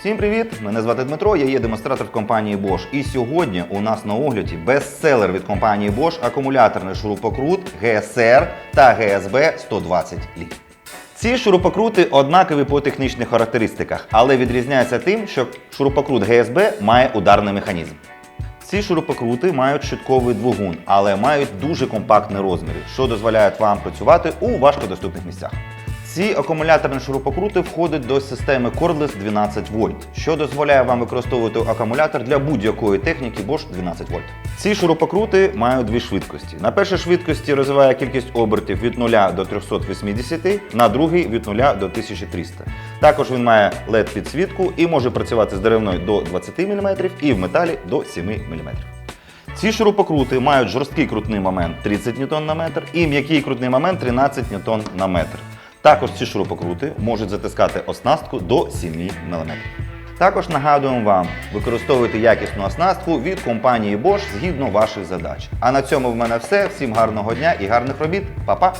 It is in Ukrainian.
Всім привіт! Мене звати Дмитро, я є демонстратор компанії Bosch. І сьогодні у нас на огляді бестселер від компанії Bosch акумуляторний шурупокрут GSR та GSB 120 літ. Ці шурупокрути однакові по технічних характеристиках, але відрізняються тим, що шурупокрут GSB має ударний механізм. Ці шурупокрути мають щитковий двигун, але мають дуже компактні розміри, що дозволяє вам працювати у важкодоступних місцях. Ці акумуляторні шурупокрути входять до системи Cordless 12 вольт, що дозволяє вам використовувати акумулятор для будь-якої техніки Bosch 12 вольт. Ці шурупокрути мають дві швидкості. На першій швидкості розвиває кількість обертів від 0 до 380, на другій від 0 до 1300. Також він має LED підсвітку і може працювати з деревною до 20 мм і в металі до 7 мм. Ці шурупокрути мають жорсткий крутний момент 30 Нм і м'який крутний момент 13 Нм. Також ці шурупокрути можуть затискати оснастку до 7 мм. Також нагадуємо вам, використовуйте якісну оснастку від компанії Bosch згідно ваших задач. А на цьому в мене все. Всім гарного дня і гарних робіт. Па-па!